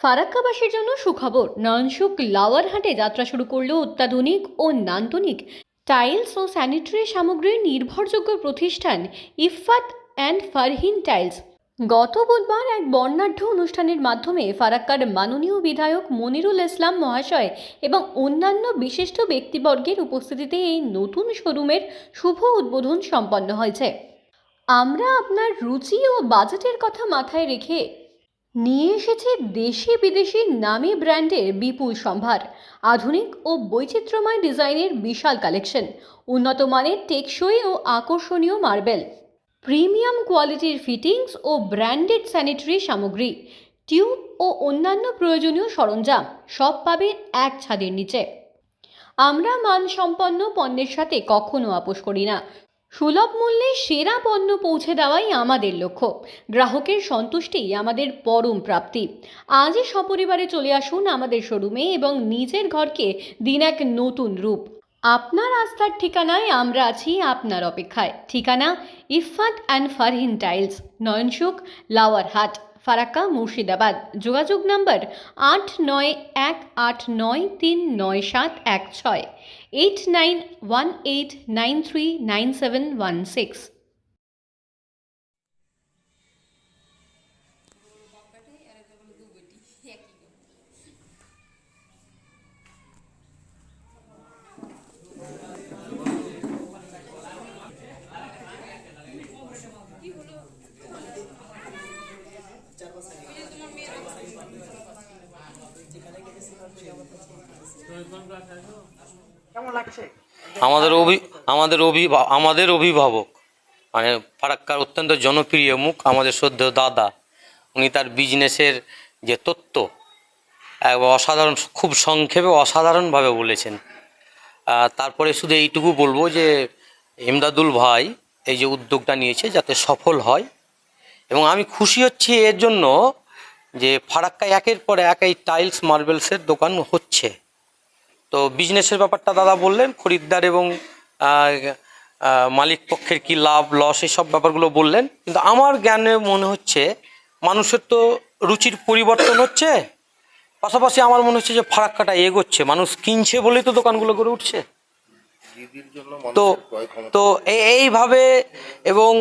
ফারাক্কাবাসীর জন্য সুখবর নয়নসুখ লাওয়ারহাটে যাত্রা শুরু করল অত্যাধুনিক ও নান্দনিক টাইলস ও স্যানিটারি সামগ্রীর নির্ভরযোগ্য প্রতিষ্ঠান ইফাত অ্যান্ড ফারহিন টাইলস। গত বুধবার এক বর্ণাঢ্য অনুষ্ঠানের মাধ্যমে ফারাক্কার মাননীয় বিধায়ক মনিরুল ইসলাম মহাশয় এবং অন্যান্য বিশিষ্ট ব্যক্তিবর্গের উপস্থিতিতে এই নতুন শোরুমের শুভ উদ্বোধন সম্পন্ন হয়েছে। আমরা আপনার রুচি ও বাজেটের কথা মাথায় রেখে নিয়ে এসেছে দেশি বিদেশি নামী ব্র্যান্ডের বিপুল সম্ভার, আধুনিক ও বৈচিত্র্যময় ডিজাইনের বিশাল কালেকশন, উন্নত মানের টেকসই ও আকর্ষণীয় মার্বেল। প্রিমিয়াম কোয়ালিটির ফিটিংস ও ব্র্যান্ডেড স্যানিটারি সামগ্রী, টিউব ও অন্যান্য প্রয়োজনীয় সরঞ্জাম সব পাবেন এক ছাদের নিচে। আমরা মানসম্পন্ন পণ্যের সাথে কখনো আপোষ করি না সুলভ মূল্যে সেরা পণ্য পৌঁছে দেওয়াই আমাদের লক্ষ্য। গ্রাহকের সন্তুষ্টিই আমাদের পরম প্রাপ্তি। আজই সপরিবারে চলে আসুন আমাদের শোরুমে এবং নিজের ঘরকে দিন এক নতুন রূপ। আপনার আস্থার ঠিকানায় আমরা আছি আপনার অপেক্ষায়। ঠিকানা ইফাত অ্যান্ড ফারহিন টাইলস, নয়নসুখ, লাওয়ারহাট। ফারাক্কা, মুর্শিদাবাদ। যোগাযোগ নম্বর আট নয় এক আট নয় তিন নয় সাত এক ছয়। Eight nine one eight nine three nine seven one six আমাদের অভি, আমাদের অভিভা আমাদের অভিভাবক মানে ফারাক্কার অত্যন্ত জনপ্রিয় মুখ, আমাদের সদ্য দাদা। উনি তার বিজনেসের যে তত্ত্ব অসাধারণ, খুব সংক্ষেপে অসাধারণভাবে বলেছেন। তারপরে শুধু এইটুকু বলব যে, ইমদাদুল ভাই এই যে উদ্যোগটা নিয়েছে যাতে সফল হয়, এবং আমি খুশি হচ্ছি এর জন্য যে ফারাক্কায় একের পর এক এই টাইলস মার্বেলসের দোকান হচ্ছে। তো বিজনেসের ব্যাপারটা দাদা বললেন, খরিদ্দার এবং মালিক পক্ষের কি লাভ লস এইসব ব্যাপারগুলো বললেন। কিন্তু আমার জ্ঞানে মনে হচ্ছে মানুষের তো রুচির পরিবর্তন হচ্ছে, পাশাপাশি আমার মনে হচ্ছে যে ফারাক্কাটা এগোচ্ছে। মানুষ কিনছে বলেই তো দোকানগুলো গড়ে উঠছে। তো তো এই- এইভাবে এবং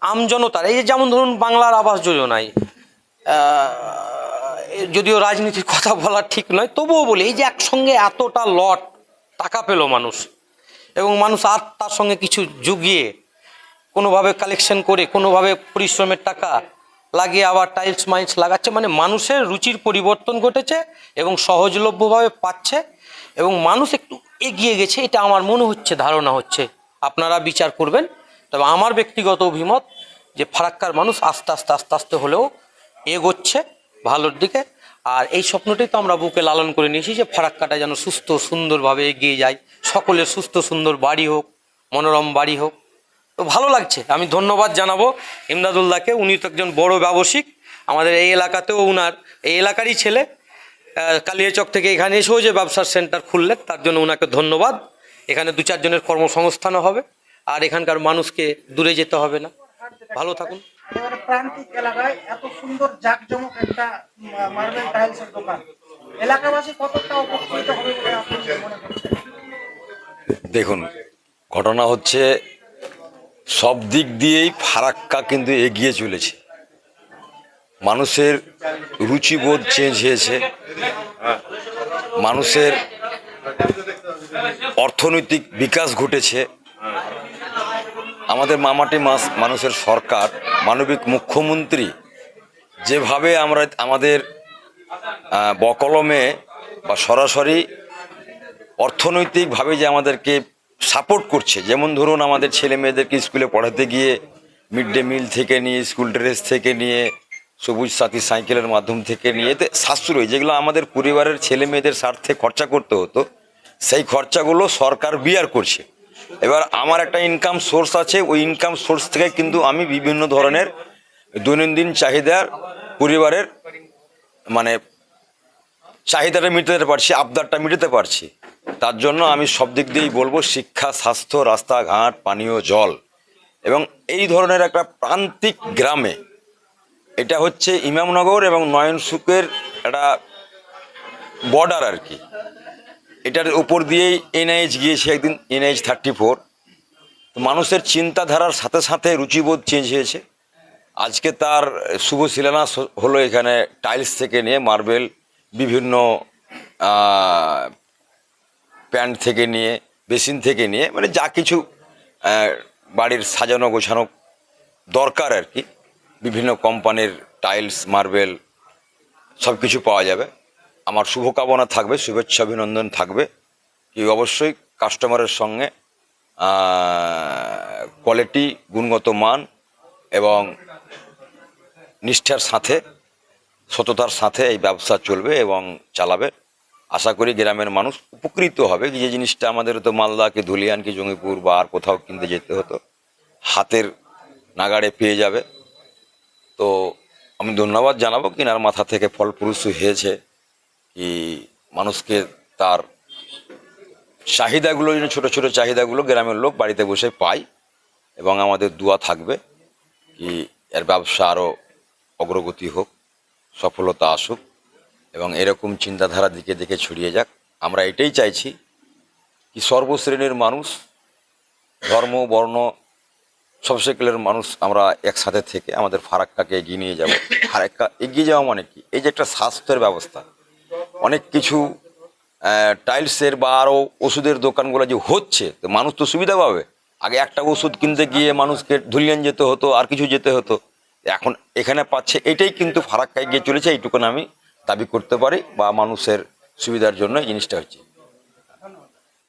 আমজনতার, এই যেমন ধরুন বাংলার আবাস যোজনায় যদিও রাজনীতির কথা বলা ঠিক নয়, তবুও বলি, এই যে একসঙ্গে এতটা লট, টাকা পেল মানুষ, এবং মানুষ আর তার সঙ্গে কিছু জুগিয়ে, কোনোভাবে কালেকশন করে, কোনোভাবে পরিশ্রমের টাকা লাগিয়ে আবার টাইলস মাইলস লাগাচ্ছে মানে মানুষের রুচির পরিবর্তন ঘটেছে এবং সহজলভ্যভাবে পাচ্ছে, এবং মানুষ একটু এগিয়ে গেছে, এটা আমার মনে হচ্ছে, ধারণা হচ্ছে, আপনারা বিচার করবেন। তবে আমার ব্যক্তিগত অভিমত যে ফারাক্কার মানুষ আস্তে আস্তে আস্তে আস্তে হলেও এগোচ্ছে। ভালোর দিকে। আর এই স্বপ্নটাই তো আমরা বুকে লালন করে নিয়েছি যে ফারাক্কাটা যেন সুস্থ, সুন্দরভাবে এগিয়ে যায়। সকলের সুস্থ, সুন্দর বাড়ি হোক, মনোরম বাড়ি হোক। তো ভালো লাগছে। আমি ধন্যবাদ জানাব ইমদাদুল্লাহকে। উনি তো একজন বড় ব্যবসায়িক। আমাদের এই এলাকাতেও উনার, এই এলাকারই ছেলে। কালিয়াচক থেকে এখানে এসেও যে ব্যবসার সেন্টার খুললেন, তার জন্য ওনাকে ধন্যবাদ। এখানে দু চারজনের কর্মসংস্থানও হবে। আর এখানকার মানুষকে দূরে যেতে হবে না। ভালো থাকুন। প্রান্তিক এলাকায় এত সুন্দর জাঁকজমক একটা মার্বেল দোকান। এলাকাবাসী কতটা উপকৃত হবে বলে আপনি মনে করছেন? দেখুন, ঘটনা হচ্ছে সব দিক দিয়েই ফারাক্কা কিন্তু এগিয়ে চলেছে। মানুষের রুচিবোধ চেঞ্জ হয়েছে। মানুষের অর্থনৈতিক বিকাশ ঘটেছে। আমাদের মামাটি মাস মানুষের সরকার, মানবিক মুখ্যমন্ত্রী, যেভাবে আমরা আমাদের বকলমে বা সরাসরি অর্থনৈতিকভাবে যে আমাদেরকে সাপোর্ট করছে। যেমন ধরুন আমাদের ছেলে মেয়েদেরকে স্কুলে পড়াতে গিয়ে মিড ডে মিল থেকে নিয়ে স্কুল ড্রেস থেকে নিয়ে, সবুজ সাথী সাইকেলের মাধ্যম থেকে নিয়ে, এতে সাশ্রয়। যেগুলো আমাদের পরিবারের ছেলে মেয়েদের স্বার্থে খরচা করতে হতো, সেই খরচাগুলো সরকার বিয়ার করছে। এবার আমার একটা ইনকাম সোর্স আছে, ওই ইনকাম সোর্স থেকে কিন্তু আমি বিভিন্ন ধরনের দৈনন্দিন চাহিদার পরিবারের মানে চাহিদাটা মেটাতে পারছি, আবদারটা মেটাতে পারছি। তার জন্য আমি সব দিক দিয়েই বলব, শিক্ষা, স্বাস্থ্য, রাস্তাঘাট, পানীয়, জল এবং এই ধরনের একটা প্রান্তিক গ্রামে এটা হচ্ছে ইমামনগর এবং নয়নসুকের একটা বর্ডার আর কি। এটার উপর দিয়েই এনআইএইচ গিয়েছে একদিন এনআইএইচ থার্টি ফোর মানুষের চিন্তাধারার সাথে সাথে রুচিবোধ চেঞ্জ হয়েছে। আজকে তার শুভ শিলান্যাস হলো এখানে টাইলস থেকে নিয়ে মার্বেল বিভিন্ন প্যান্ট থেকে নিয়ে, বেসিন থেকে নিয়ে মানে যা কিছু বাড়ির সাজানো গোছানো দরকার আর কি। বিভিন্ন কোম্পানির টাইলস মার্বেল সব কিছু পাওয়া যাবে। আমার শুভকামনা থাকবে, শুভেচ্ছা অভিনন্দন থাকবে কি অবশ্যই কাস্টমারের সঙ্গে কোয়ালিটি গুণগত মান এবং নিষ্ঠার সাথে, সততার সাথে এই ব্যবসা চলবে এবং চালাবে। আশা করি গ্রামের মানুষ উপকৃত হবে যে জিনিসটা আমাদের তো মালদা কি ধুলিয়ান কি জঙ্গিপুর বা আর কোথাও কিনতে যেতে হতো, হাতের নাগাড়ে পেয়ে যাবে। তো আমি ধন্যবাদ জানাব, কিনার মাথা থেকে ফল ফলপ্রসূ হয়েছে। কি মানুষকে তার চাহিদাগুলো যেন ছোটো ছোটো চাহিদাগুলো গ্রামের লোক বাড়িতে বসে পায় এবং আমাদের দোয়া থাকবে কি এর ব্যবসা আরও অগ্রগতি হোক, সফলতা আসুক এবং এরকম চিন্তাধারা দিকে দিকে ছড়িয়ে যাক। আমরা এটাই চাইছি কি সর্বশ্রেণীর মানুষ, ধর্ম, বর্ণ, সব মানুষ আমরা একসাথে থেকে আমাদের ফারাক্কাকে এগিয়ে নিয়ে যাব। ফারাক্কা এগিয়ে যাওয়া মানে কি? এই যে একটা স্বাস্থ্যের ব্যবস্থা। অনেক কিছু টাইলসের বা আরও ওষুধের দোকানগুলো যে হচ্ছে, তো মানুষ তো সুবিধা পাবে। আগে একটা ওষুধ কিনতে গিয়ে মানুষকে ধুলিয়ান যেতে হতো, আর কিছু যেতে হতো। এখন এখানে পাচ্ছে, এটাই কিন্তু ফারাক্কায় গিয়ে চলেছে, এইটুকুন আমি দাবি করতে পারি, বা মানুষের সুবিধার জন্য এই জিনিসটা হচ্ছে।